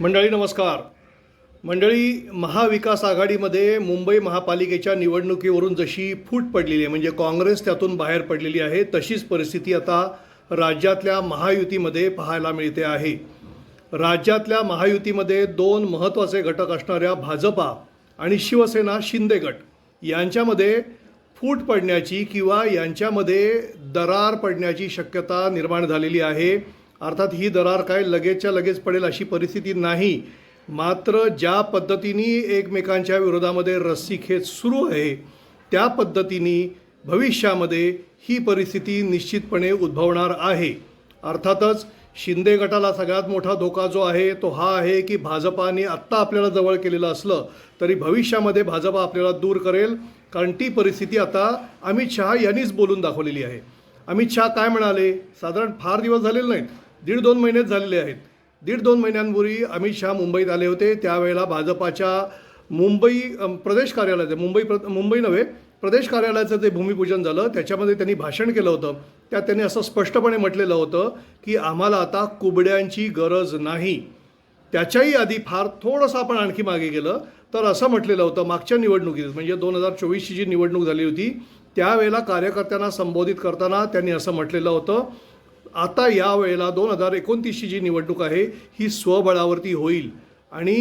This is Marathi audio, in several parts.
मंडळी नमस्कार. मंडळी महाविकास आघाडीमध्ये मुंबई महापालिकेच्या निवडणुकीवरून जशी फूट पडलेली आहे म्हणजे काँग्रेस त्यातून बाहेर पडलेली आहे तशीच परिस्थिती आता राज्यातल्या महायुतीमध्ये पाहायला मिळते आहे. राज्यातल्या महायुतीमध्ये दोन महत्त्वाचे घटक असणाऱ्या भाजपा आणि शिवसेना शिंदे गट यांच्यामध्ये फूट पडण्याची किंवा यांच्यामध्ये दरार पडण्याची शक्यता निर्माण झालेली आहे. अर्थात ही दरार काय लगेचच्या लगेच पडेल अशी परिस्थिती नाही. मात्र ज्या पद्धतीने एकमेकांच्या विरोधामध्ये रस्सीखेच सुरू आहे त्या पद्धतीने भविष्यामध्ये ही परिस्थिती निश्चितपणे उद्भवणार आहे. अर्थातच शिंदे गटाला सगळ्यात मोठा धोका जो आहे तो हा आहे की भाजपाने आत्ता आपल्याला जवळ केलेलं असलं तरी भविष्यामध्ये भाजपा आपल्याला दूर करेल. कारण ती परिस्थिती आता अमित शहा यांनीच बोलून दाखवलेली आहे. अमित शहा काय म्हणाले? साधारण फार दिवस झालेले नाहीत. दीड दोन महिनेच झालेले आहेत. दीड दोन महिन्यांपूर्वी अमित शहा मुंबईत आले होते. त्यावेळेला भाजपाच्या मुंबई प्रदेश कार्यालयाचं मुंबई प्र मुंबई नव्हे प्रदेश कार्यालयाचं जे भूमिपूजन झालं त्याच्यामध्ये त्यांनी भाषण केलं होतं. त्यात त्यांनी असं स्पष्टपणे म्हटलेलं होतं की आम्हाला आता कुबड्यांची गरज नाही. त्याच्याही आधी फार थोडंसं आपण आणखी मागे गेलं तर असं म्हटलेलं होतं मागच्या निवडणुकीत म्हणजे दोन हजार चोवीसची जी निवडणूक झाली होती त्यावेळेला कार्यकर्त्यांना संबोधित करताना त्यांनी असं म्हटलेलं होतं आता या वेळेला दोन हजार एकोणतीसची जी निवडणूक आहे ही स्वबळावरती होईल. आणि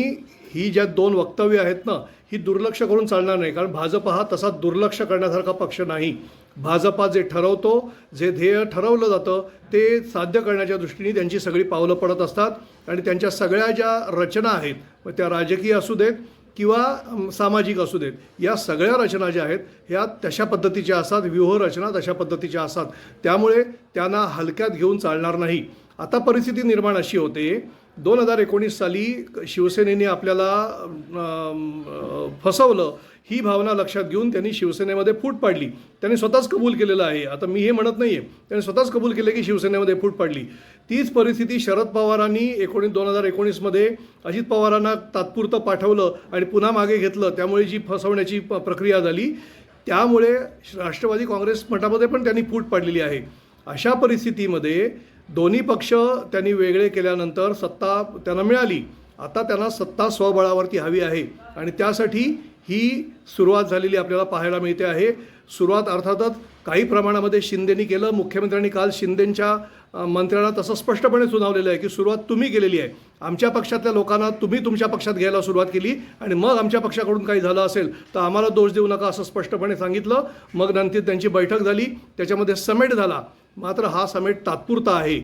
ही ज्या दोन वक्तव्य आहेत ना ही दुर्लक्ष करून चालणार नाही. कारण भाजप हा तसा दुर्लक्ष करण्यासारखा पक्ष नाही. भाजपा जे ठरवतो जे ध्येय ठरवलं जातं ते साध्य करण्याच्या दृष्टीने त्यांची सगळी पावलं पडत असतात. आणि त्यांच्या सगळ्या ज्या रचना आहेत मग त्या राजकीय असू देत किंवा सामाजिक असू देत. या सगळ्या रचना ज्या आहेत ह्या तशा पद्धतीच्या असतात व्यूहरचना तशा पद्धतीच्या असतात. त्यामुळे त्यांना हलक्यात घेऊन चालणार नाही. आता परिस्थिती निर्माण अशी होते. दोन हजार एकोणीस साली शिवसेनेने आपल्याला फसवलं ही भावना लक्षात घेऊन त्यांनी शिवसेनेमध्ये फूट पाडली. त्यांनी स्वतःच कबूल केलेलं आहे. आता मी हे म्हणत नाही आहे त्यांनी स्वतःच कबूल केले की शिवसेनेमध्ये फूट पाडली. तीच परिस्थिती शरद पवारांनी एकोणीस दोन हजार एकोणीसमध्ये अजित पवारांना तात्पुरतं पाठवलं आणि पुन्हा मागे घेतलं. त्यामुळे जी फसवण्याची प- प्रक्रिया झाली त्यामुळे राष्ट्रवादी काँग्रेस मठामध्ये पण त्यांनी फूट पाडलेली आहे. अशा परिस्थितीमध्ये दोन्ही पक्ष त्यांनी वेगळे केल्यानंतर सत्ता त्यांना मिळाली. आता त्यांना सत्ता स्वबळावरती हवी आहे. आणि त्यासाठी ही सुरुवात झालेली आपल्याला पाहायला मिळते आहे. सुरुवात अर्थातच काही प्रमाणामध्ये शिंदेनी केलं. मुख्यमंत्र्यांनी काल शिंदेंच्या मंत्र्यांना तसं स्पष्टपणे सुनावलेलं आहे की सुरुवात तुम्ही केलेली आहे. आमच्या पक्षातल्या लोकांना तुम्ही तुमच्या पक्षात घ्यायला सुरुवात केली आणि मग आमच्या पक्षाकडून काही झालं असेल तर आम्हाला दोष देऊ नका असं स्पष्टपणे सांगितलं. मग नंतर त्यांची बैठक झाली. त्याच्यामध्ये समेट झाला. मात्र हा समेट तात्पुरता आहे.